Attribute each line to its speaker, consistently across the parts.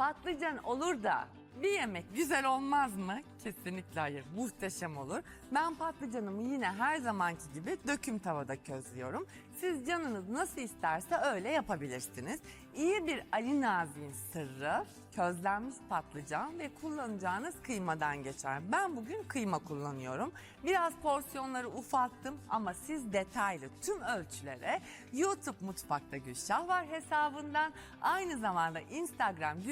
Speaker 1: Patlıcan olur da bir yemek güzel olmaz mı? Kesinlikle hayır. Muhteşem olur. Ben patlıcanımı yine her zamanki gibi döküm tavada közlüyorum. Siz canınız nasıl isterse öyle yapabilirsiniz. İyi bir Ali Nazi'nin sırrı közlenmiş patlıcan ve kullanacağınız kıymadan geçer. Ben bugün kıyma kullanıyorum. Biraz porsiyonları ufalttım ama siz detaylı tüm ölçülere YouTube Mutfakta Gülşah var hesabından aynı zamanda Instagram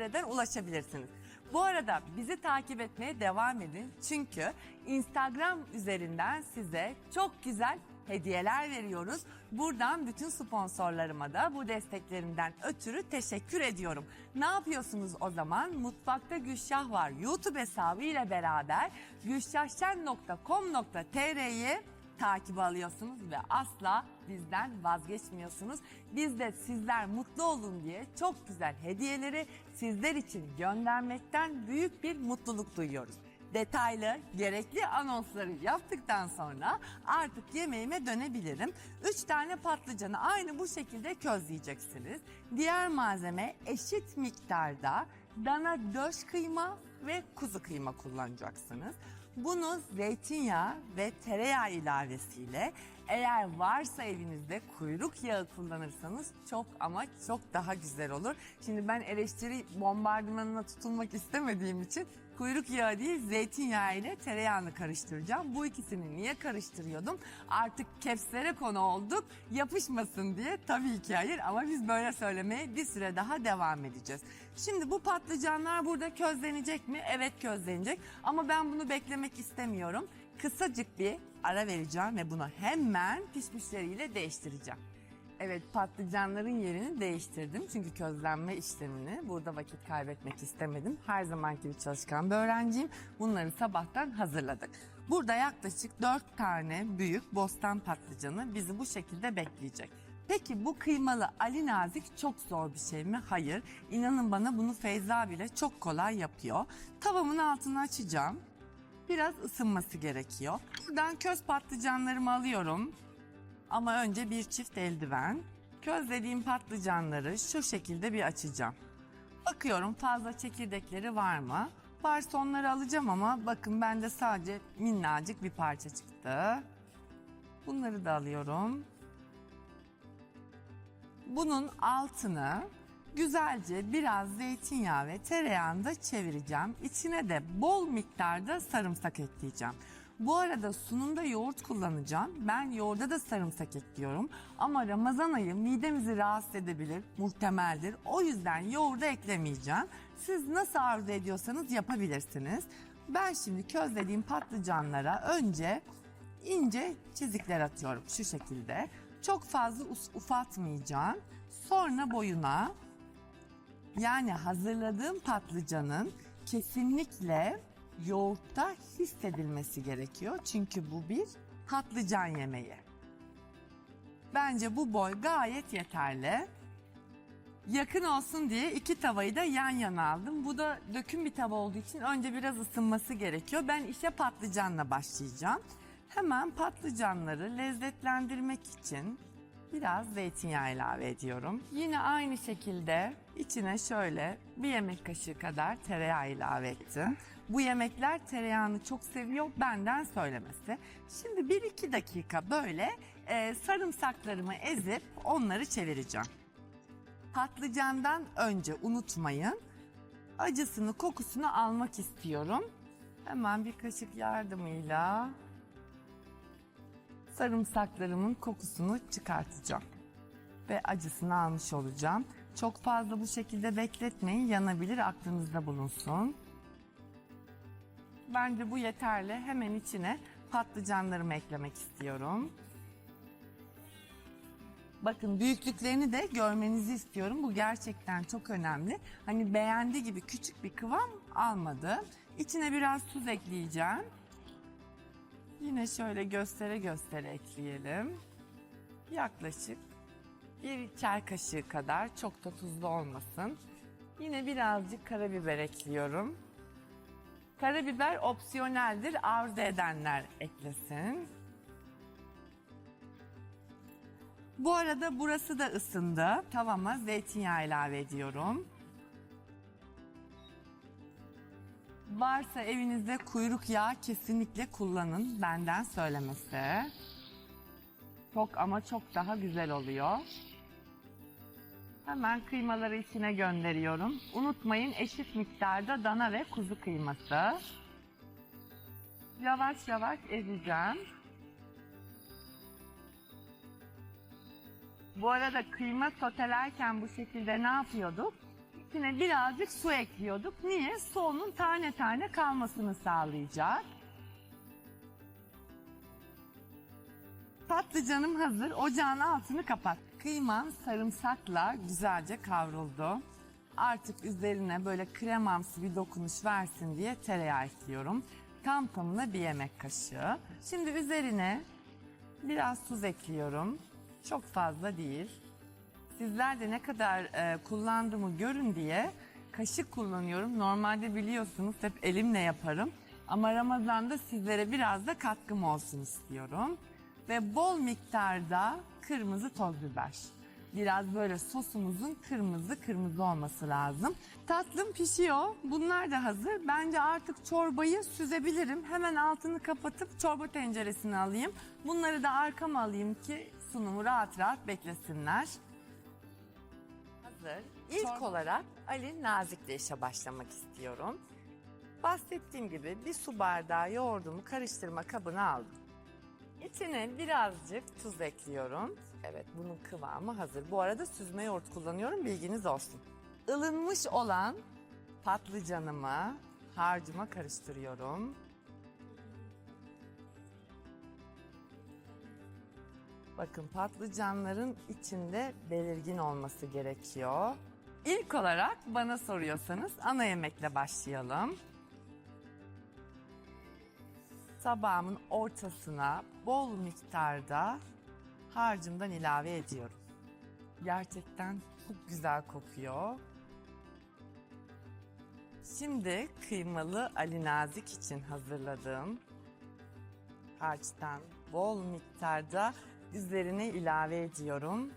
Speaker 1: gülşahşen.com.tr'den ulaşabilirsiniz. Bu arada bizi takip etmeye devam edin. Çünkü Instagram üzerinden size çok güzel hediyeler veriyoruz. Buradan bütün sponsorlarıma da bu desteklerinden ötürü teşekkür ediyorum. Ne yapıyorsunuz o zaman? Mutfakta Gülşah var. YouTube hesabı ile beraber gülşahşen.com.tr'yi takip alıyorsunuz ve asla bizden vazgeçmiyorsunuz. Biz de sizler mutlu olun diye çok güzel hediyeleri sizler için göndermekten büyük bir mutluluk duyuyoruz. Detaylı, gerekli anonsları yaptıktan sonra artık yemeğime dönebilirim. 3 tane patlıcanı aynı bu şekilde közleyeceksiniz. Diğer malzeme eşit miktarda dana döş kıyma ve kuzu kıyma kullanacaksınız. Bunu zeytinyağı ve tereyağı ilavesiyle eğer varsa evinizde kuyruk yağı kullanırsanız çok ama çok daha güzel olur. Şimdi ben eleştiri bombardımanına tutulmak istemediğim için kuyruk yağı değil zeytinyağı ile tereyağını karıştıracağım. Bu ikisini niye karıştırıyordum? Artık kepslere konu olduk yapışmasın diye tabii ki hayır ama biz böyle söylemeye bir süre daha devam edeceğiz. Şimdi bu patlıcanlar burada közlenecek mi? Evet közlenecek ama ben bunu beklemek istemiyorum. Kısacık bir ara vereceğim ve bunu hemen pişmişleriyle değiştireceğim. Evet patlıcanların yerini değiştirdim çünkü közlenme işlemini burada vakit kaybetmek istemedim. Her zamanki gibi çalışkan bir öğrenciyim. Bunları sabahtan hazırladık. Burada yaklaşık 4 tane büyük bostan patlıcanı bizi bu şekilde bekleyecek. Peki bu kıymalı Ali Nazik çok zor bir şey mi? Hayır. İnanın bana bunu Feyza bile çok kolay yapıyor. Tavamın altını açacağım. Biraz ısınması gerekiyor. Buradan köz patlıcanlarımı alıyorum. Ama önce bir çift eldiven. Közlediğim patlıcanları şu şekilde bir açacağım. Bakıyorum fazla çekirdekleri var mı? Varsa onları alacağım ama bakın bende sadece minnacık bir parça çıktı. Bunları da alıyorum. Bunun altını güzelce biraz zeytinyağı ve tereyağında çevireceğim. İçine de bol miktarda sarımsak ekleyeceğim. Bu arada sunumda yoğurt kullanacağım. Ben yoğurda da sarımsak ekliyorum. Ama Ramazan ayı midemizi rahatsız edebilir, muhtemeldir. O yüzden yoğurda eklemeyeceğim. Siz nasıl arzu ediyorsanız yapabilirsiniz. Ben şimdi közlediğim patlıcanlara önce ince çizikler atıyorum şu şekilde. Çok fazla ufaltmayacağım. Sonra boyuna yani hazırladığım patlıcanın kesinlikle yoğurtta hissedilmesi gerekiyor. Çünkü bu bir patlıcan yemeği. Bence bu boy gayet yeterli. Yakın olsun diye iki tavayı da yan yana aldım. Bu da döküm bir tava olduğu için önce biraz ısınması gerekiyor. Ben işe patlıcanla başlayacağım. Hemen patlıcanları lezzetlendirmek için biraz zeytinyağı ilave ediyorum. Yine aynı şekilde içine şöyle bir yemek kaşığı kadar tereyağı ilave ettim. Bu yemekler tereyağını çok seviyor benden söylemesi. Şimdi 1-2 dakika böyle e, sarımsaklarımı ezip onları çevireceğim. Patlıcandan önce unutmayın acısını kokusunu almak istiyorum. Hemen bir kaşık yardımıyla sarımsaklarımın kokusunu çıkartacağım. Ve acısını almış olacağım. Çok fazla bu şekilde bekletmeyin yanabilir aklınızda bulunsun. Bence bu yeterli. Hemen içine patlıcanlarımı eklemek istiyorum. Bakın büyüklüklerini de görmenizi istiyorum. Bu gerçekten çok önemli. Hani beğendi gibi küçük bir kıvam almadı. İçine biraz tuz ekleyeceğim. Yine şöyle göstere göstere ekleyelim. Yaklaşık bir çay kaşığı kadar çok da tuzlu olmasın. Yine birazcık karabiber ekliyorum. Karabiber opsiyoneldir. Arzu edenler eklesin. Bu arada burası da ısındı. Tavama zeytinyağı ilave ediyorum. Varsa evinizde kuyruk yağı kesinlikle kullanın. Benden söylemesi. Çok ama çok daha güzel oluyor. Hemen kıymaları içine gönderiyorum. Unutmayın eşit miktarda dana ve kuzu kıyması. Yavaş yavaş ezeceğim. Bu arada kıyma sotelerken bu şekilde ne yapıyorduk? İçine birazcık su ekliyorduk. Niye? Su onun tane tane kalmasını sağlayacak. Patlıcanım hazır. Ocağın altını kapat. Kıyman sarımsakla güzelce kavruldu. Artık üzerine böyle kremamsı bir dokunuş versin diye tereyağı ekliyorum. Tam tamına bir yemek kaşığı. Şimdi üzerine biraz tuz ekliyorum. Çok fazla değil. Sizler de ne kadar e, kullandığımı görün diye kaşık kullanıyorum. Normalde biliyorsunuz hep elimle yaparım. Ama Ramazan'da sizlere biraz da katkım olsun istiyorum. Ve bol miktarda kırmızı toz biber. Biraz böyle sosumuzun kırmızı kırmızı olması lazım. Tatlım pişiyor. Bunlar da hazır. Bence artık çorbayı süzebilirim. Hemen altını kapatıp çorba tenceresine alayım. Bunları da arkama alayım ki sunumu rahat rahat beklesinler. Hazır. İlk olarak Ali Nazik'le işe başlamak istiyorum. Bahsettiğim gibi bir su bardağı yoğurdumu karıştırma kabına aldım. İçine birazcık tuz ekliyorum. Evet bunun kıvamı hazır. Bu arada süzme yoğurt kullanıyorum bilginiz olsun. Ilınmış olan patlıcanımı harcıma karıştırıyorum. Bakın patlıcanların içinde belirgin olması gerekiyor. İlk olarak bana soruyorsanız ana yemekle başlayalım. Tabağımın ortasına bol miktarda harcımdan ilave ediyorum. Gerçekten çok güzel kokuyor. Şimdi kıymalı Ali Nazik için hazırladığım harçtan bol miktarda üzerine ilave ediyorum.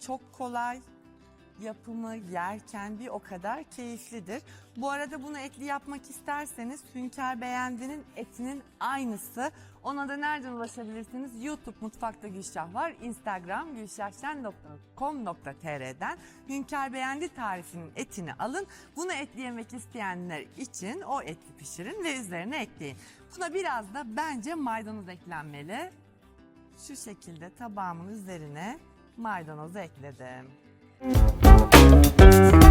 Speaker 1: Çok kolay, yapımı yerken bir o kadar keyiflidir. Bu arada bunu etli yapmak isterseniz Hünkar Beğendi'nin etinin aynısı. Ona da nereden ulaşabilirsiniz? YouTube Mutfakta Gülşah var. Instagram gülşahşen.com.tr'den Hünkar Beğendi tarifinin etini alın. Bunu etli yemek isteyenler için o eti pişirin ve üzerine ekleyin. Buna biraz da bence maydanoz eklenmeli. Şu şekilde tabağımın üzerine maydanozu ekledim.